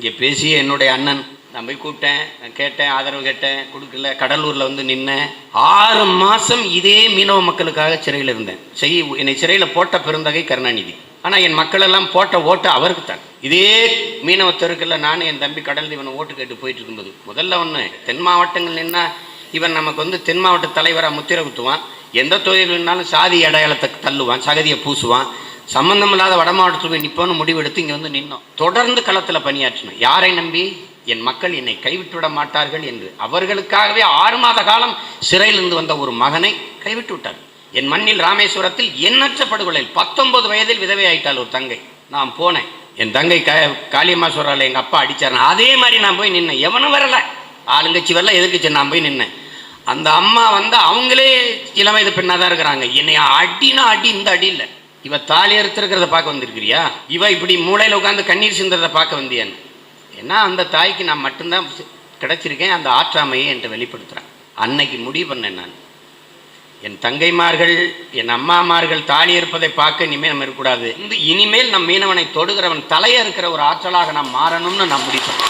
இங்கே பேசிய என்னுடைய அண்ணன். நான் போய் கூப்பிட்டேன் நான் கேட்டேன் ஆதரவு கேட்டேன் கொடுக்கல. கடலூரில் வந்து நின்னேன். ஆறு மாதம் இதே மீனவ மக்களுக்காக சிறையில் இருந்தேன். செய் என்னை சிறையில் போட்ட பெருந்தகை கருணாநிதி. ஆனால் என் மக்களெல்லாம் போட்ட ஓட்டை அவருக்கு தான் இதே மீனவ தெருக்கில் நானும் என் தம்பி கடல் இவனை ஓட்டு கேட்டு போயிட்டு இருக்கும்போது முதல்ல ஒன்று தென் மாவட்டங்கள் நின்னா இவன் நமக்கு வந்து தென் மாவட்ட தலைவராக முத்திர குத்துவான். எந்த தொழில் வேணாலும் சாதி அடையாளத்தை தள்ளுவான் சகதியை பூசுவான். சம்பந்தமில்லாத வட மாவட்டத்துக்கு போய் நிற்போன்னு முடிவெடுத்து இங்கே வந்து நின்னோம். தொடர்ந்து களத்தில் பணியாற்றணும் யாரை நம்பி? என் மக்கள் என்னை கைவிட்டு விட மாட்டார்கள் என்று. அவர்களுக்காகவே ஆறு மாத காலம் சிறையிலிருந்து வந்த ஒரு மகனை கைவிட்டு விட்டார். என் மண்ணில் ராமேஸ்வரத்தில் எண்ணற்ற படுகொலையில் பத்தொன்பது வயதில் விதவை ஆயிட்டாள் ஒரு தங்கை. நான் போனேன். என் தங்கை க காளியம்மா சொல்கிறாள் எங்கள் அப்பா அடித்தார் அதே மாதிரி நான் போய் நின்னேன். எவனும் வரல. ஆளுங்கட்சி வரல எதிர்கட்சி நான் போய் நின்னேன். அந்த அம்மா வந்து அவங்களே இளம் வயது பெண்ணாக தான் இருக்கிறாங்க. என்னை அடினா அடி இந்த அடி இல்லை. இவ தாலி அறுத்திருக்கிறத பார்க்க வந்திருக்கிறியா? இவ இப்படி மூளையில் உட்காந்து கண்ணீர் சிந்துறதை பார்க்க வந்தியான்னு ஏன்னா அந்த தாய்க்கு நான் மட்டும்தான் கிடைச்சிருக்கேன் அந்த ஆற்றாமையை என்கிட்ட வெளிப்படுத்துகிறேன் அன்னைக்கு முடிவு பண்ணேன் நான். என் தங்கைமார்கள் என் அம்மாமார்கள் தாலி இருப்பதை பார்க்க இனிமேல் நம்ம இருக்கக்கூடாது. இந்த இனிமேல் நம் மீனவனை தொடுகிறவன் தலையை இருக்கிற ஒரு ஆற்றலாக நாம் மாறணும்னு நான் முடிப்பேன்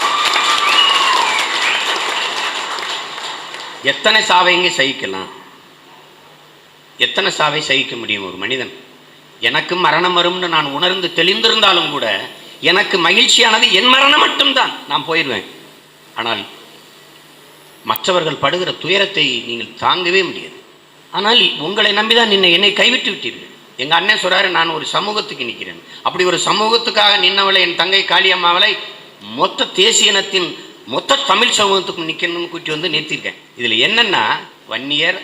எத்தனை சாவைங்க சகிக்கலாம்? எத்தனை சாவை சகிக்க முடியும் ஒரு மனிதன்? எனக்கு மரணம் வரும்னு நான் உணர்ந்து தெளிந்திருந்தாலும் கூட எனக்கு மகிழ்ச்சியானது என் மரணம் மட்டும்தான். நான் போயிடுவேன். ஆனால் மற்றவர்கள் படுகிற துயரத்தை நீங்கள் தாங்கவே முடியாது. ஆனால் உங்களை நம்பிதான் நின்ன என்னை கைவிட்டு விட்டீர்கள். எங்கள் அண்ணன் சொல்கிறாரு நான் ஒரு சமூகத்துக்கு நிற்கிறேன். அப்படி ஒரு சமூகத்துக்காக நின்னவளை என் தங்கை காளியம்மாவளை மொத்த தேசிய இனத்தின் மொத்த தமிழ் சமூகத்துக்கு நிற்கணும்னு கூட்டி வந்து நிறுத்தியிருக்கேன். இதில் என்னென்னா வன்னியர்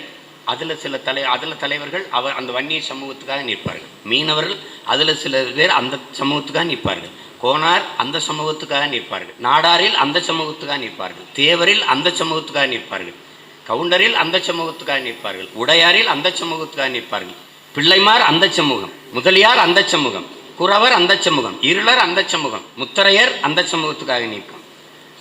அதில் சில தலை அதில் தலைவர்கள் அவர் அந்த வன்னியர் சமூகத்துக்காக நிற்பார்கள். மீனவர்கள் அதில் சில பேர் அந்த சமூகத்துக்காக நிற்பார்கள். கோனார் அந்த சமூகத்துக்காக நிற்பார்கள். நாடாரில் அந்த சமூகத்துக்காக நிற்பார்கள். தேவரில் அந்த சமூகத்துக்காக நிற்பார்கள். கவுண்டரில் அந்த சமூகத்துக்காக நிற்பார்கள். உடையாரில் அந்த சமூகத்துக்காக நிற்பார்கள். பிள்ளைமார் அந்த சமூகம் முதலியார் அந்த சமூகம் குறவர் அந்த சமூகம் இருளர் அந்த சமூகம் முத்தரையர் அந்த சமூகத்துக்காக நிற்கும்.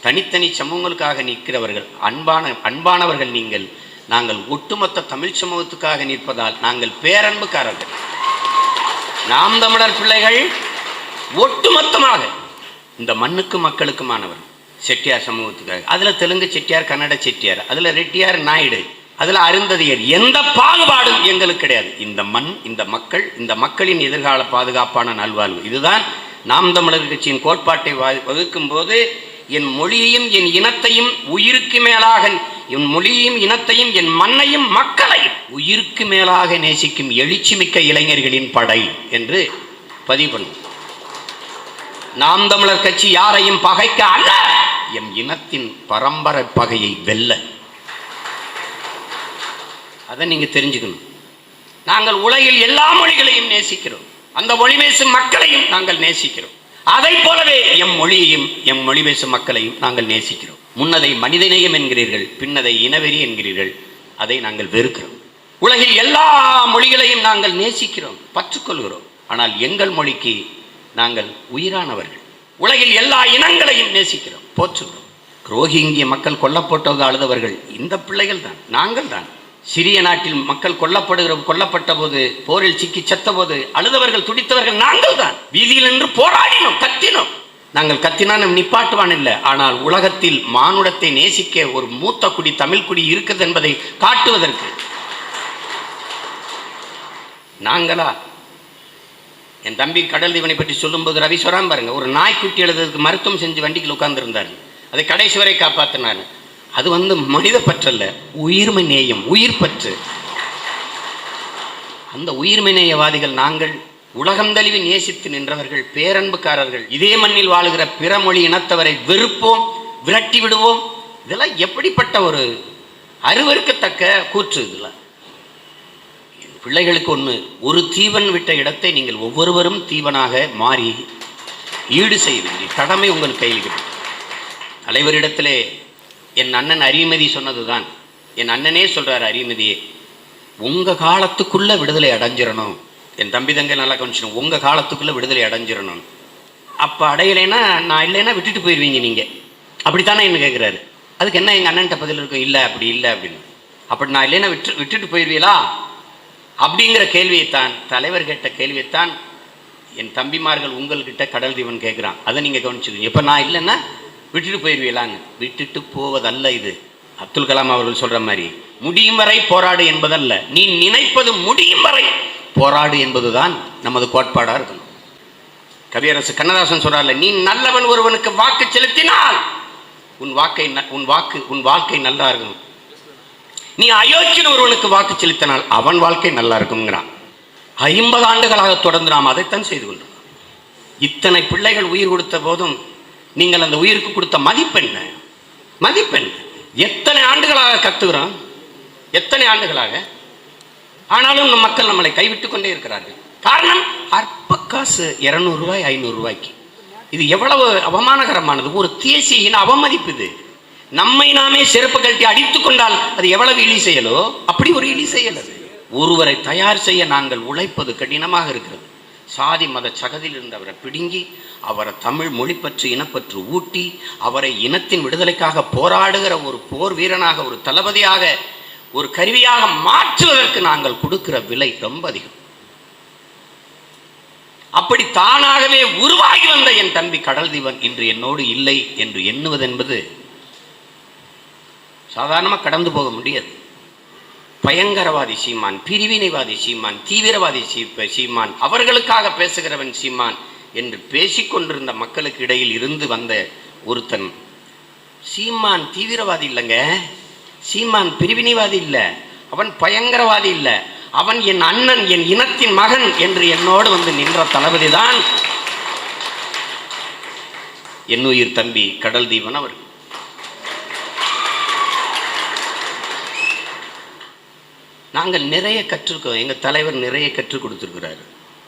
தனித்தனி சமூகங்களுக்காக நிற்கிறவர்கள் அன்பான அன்பானவர்கள் நீங்கள் நாங்கள் ஒட்டுமொத்த தமிழ் சமூகத்துக்காக நிற்பதால் நாங்கள் பேரன்புக்காரர்கள். நாம் தமிழர் பிள்ளைகள் ஒட்டுமொத்தமாக இந்த மண்ணுக்கு மக்களுக்குமானவர் செட்டியார் சமூகத்துக்காக. அதில் தெலுங்கு செட்டியார் கன்னட செட்டியார் அதில் ரெட்டியார் நாயுடு அதில் அருந்ததியர் எந்த பாகுபாடும் எங்களுக்கு கிடையாது. இந்த மண் இந்த மக்கள் இந்த மக்களின் எதிர்கால பாதுகாப்பான நல்வாழ்வு. இதுதான் நாம் தமிழர் கட்சியின் கோட்பாட்டை வகுக்கும் போது என் மொழியையும் என் இனத்தையும் உயிருக்கு மேலாக என் மொழியையும் இனத்தையும் என் மண்ணையும் மக்களையும். உயிருக்கு மேலாக நேசிக்கும் எழுச்சிமிக்க இளைஞர்களின் படை என்று பதிவு பண்ணும். நாம் தமிழர் கட்சி யாரையும் பகைக்க அல்ல. எம் இனத்தின் பரம்பரை பகையை வெல்ல. அதை நீங்க தெரிஞ்சுக்கணும். நாங்கள் உலகில் எல்லா மொழிகளையும் நேசிக்கிறோம். அந்த மொழி பேசும் மக்களையும் நாங்கள் நேசிக்கிறோம். அதை போலவே எம் மொழியையும் எம் மொழி பேசும் மக்களையும் நாங்கள் நேசிக்கிறோம். முன்னதை மனிதநேயம் என்கிறீர்கள் பின்னதை இனவெறி என்கிறீர்கள் அதை நாங்கள் வெறுக்கிறோம். உலகில் எல்லா மொழிகளையும் நாங்கள் நேசிக்கிறோம் பற்றுக்கொள்கிறோம். ஆனால் எங்கள் மொழிக்கு நாங்கள் உயிரானவர்கள். உலகில் எல்லா இனங்களையும் நேசிக்கிறோம் போற்றுகிறோம். ரோஹிங்கிய மக்கள் கொல்லப்பட்டது அழுதவர்கள் இந்த பிள்ளைகள் தான் நாங்கள் தான். சிறிய நாட்டில் மக்கள் கொல்லப்படுகிற கொல்லப்பட்ட போது போரில் சிக்கி செத்த போது அழுதவர்கள் துடித்தவர்கள் நாங்கள் தான். வீதியில் நின்று போராடினோம் கத்தினோம். நாங்கள் கத்தினான் நம் நிப்பாட்டுவான் இல்லை. ஆனால் உலகத்தில் மானுடத்தை நேசிக்க ஒரு மூத்த குடி தமிழ் குடி இருக்குது என்பதை காட்டுவதற்கு. நாங்களா? என் தம்பி கடல் தீவனை பற்றி சொல்லும்போது ரவி பாருங்க. ஒரு நாய்க்குட்டி எழுதுறதுக்கு மருத்துவம் செஞ்சு வண்டிக்கு உட்கார்ந்துருந்தார். அதை கடைசி வரை காப்பாற்றினார் அது வந்து மனித பற்றல்ல உயிர்மை நேயம் உயிர் பற்று. அந்த உயிர்மை நேயவாதிகள் நாங்கள் உலகம் தழுவி நேசித்து நின்றவர்கள் பேரன்புக்காரர்கள் இதே மண்ணில் வாழுகிற பிற மொழி இனத்தவரை வெறுப்போம் விரட்டி விடுவோம். இதெல்லாம் எப்படிப்பட்ட ஒரு அருவருக்கத்தக்க கூற்று இதெல்லாம்? பிள்ளைகளுக்கு ஒன்று ஒரு தீவன் விட்ட இடத்தை நீங்கள் ஒவ்வொருவரும் தீவனாக மாறி ஈடு செய்ய வேண்டிய கடமை உங்கள் கையில் தலைவரிடத்திலே என் அண்ணன் அரிமதி சொன்னதுதான். என் அண்ணனே சொல்கிறார் அரிமதியே உங்க காலத்துக்குள்ள விடுதலை அடைஞ்சிடணும். என் தம்பி தங்கை நல்லா கவனிச்சிடும் உங்கள் காலத்துக்குள்ளே விடுதலை அடைஞ்சிடணும் அப்போ அடையலைன்னா நான் இல்லைன்னா விட்டுட்டு போயிடுவீங்க நீங்கள் அப்படித்தானே என்ன கேட்குறாரு அதுக்கு என்ன எங்கள் அண்ணன்ட்ட பதில் இருக்கும்? இல்லை அப்படி இல்லை அப்படின்னு. அப்படி நான் இல்லைன்னா விட்டு விட்டுட்டு போயிடுவீங்களா அப்படிங்கிற கேள்வியைத்தான் தலைவர் கேட்ட கேள்வியைத்தான் என் தம்பிமார்கள் உங்கள்கிட்ட கடல் தீவன் கேட்குறான் அதை நீங்கள் கவனிச்சுக்கோங்க. இப்போ நான் இல்லைன்னா விட்டுட்டு போயிடுவீங்களான்னு விட்டுட்டு போவதல்ல இது. அப்துல் கலாம் அவர்கள் சொல்கிற மாதிரி முடியும் வரை போராடு என்பதல்ல. நீ நினைப்பது முடியும் வரை போராடு என்பதுதான் நமது கோட்பாடாக இருக்கணும் கவியரசு கண்ணதாசன் சொல்றாருல நீ நல்லவன் ஒருவனுக்கு வாக்கு செலுத்தினால் உன் வாக்கை ந- உன் வாக்கு உன் வாழ்க்கை நல்லா இருக்கும். நீ அயோக்கியன் ஒருவனுக்கு வாக்கு செலுத்தினால் அவன் வாழ்க்கை நல்லா இருக்குங்கிறான் ஐம்பது ஆண்டுகளாக தொடர்ந்து நாம் அதைத்தான் செய்து கொண்டோம் இத்தனை பிள்ளைகள் உயிர் கொடுத்த போதும் நீங்கள் அந்த உயிருக்கு கொடுத்த மதிப்பெண்ண மதிப்பெண் எத்தனை ஆண்டுகளாக கத்துகிறோம் எத்தனை ஆண்டுகளாக? ஆனாலும் நம் மக்கள் நம்மளை கைவிட்டு கொண்டே இருக்கிறார்கள். காரணம் அற்ப காசு இருநூறு ரூபாய் ஐநூறு ரூபாய்க்கு. இது எவ்வளவு அவமானகரமானது. ஒரு தேசியின் அவமதிப்பு இது. நம்மை நாமே செருப்பு கழட்டி அடித்துக் கொண்டால் அது எவ்வளவு இழி செயலோ அப்படி ஒரு இழி செயல் அது. ஒருவரை தயார் செய்ய நாங்கள் உழைப்பது கடினமாக இருக்கிறது. சாதி மத சகதியில் இருந்தவரை பிடுங்கி அவரை தமிழ் மொழிப்பற்று இனப்பற்று ஊட்டி அவரை இனத்தின் விடுதலைக்காக போராடுகிற ஒரு போர் வீரனாக ஒரு தளபதியாக ஒரு கருவியாக மாற்றுவதற்கு நாங்கள் கொடுக்கிற விலை ரொம்ப அதிகம். அப்படி தானாகவே உருவாகி வந்த என் தம்பி கடல் தீவன் இன்று என்னோடு இல்லை என்று எண்ணுவது என்பது சாதாரணமாக கடந்து போக முடியாது. பயங்கரவாதி சீமான் பிரிவினைவாதி சீமான் தீவிரவாதி சீ- சீமான் அவர்களுக்காக பேசுகிறவன் சீமான் என்று பேசிக்கொண்டிருந்த மக்களுக்கு இடையில் இருந்து வந்த ஒருத்தன் சீமான் தீவிரவாதி இல்லைங்க. சீமான் பிரிவினைவாதி இல்லை. அவன் பயங்கரவாதி இல்லை. அவன் என் அண்ணன் என் இனத்தின் மகன் என்று என்னோடு வந்து நின்ற தளபதி தான் என்னுயிர் தம்பி கடல் தீபன் அவர். நாங்கள் நிறைய கற்றுக்கோம் எங்கள் தலைவர் நிறைய கற்றுக் கொடுத்துருக்கிறாரு.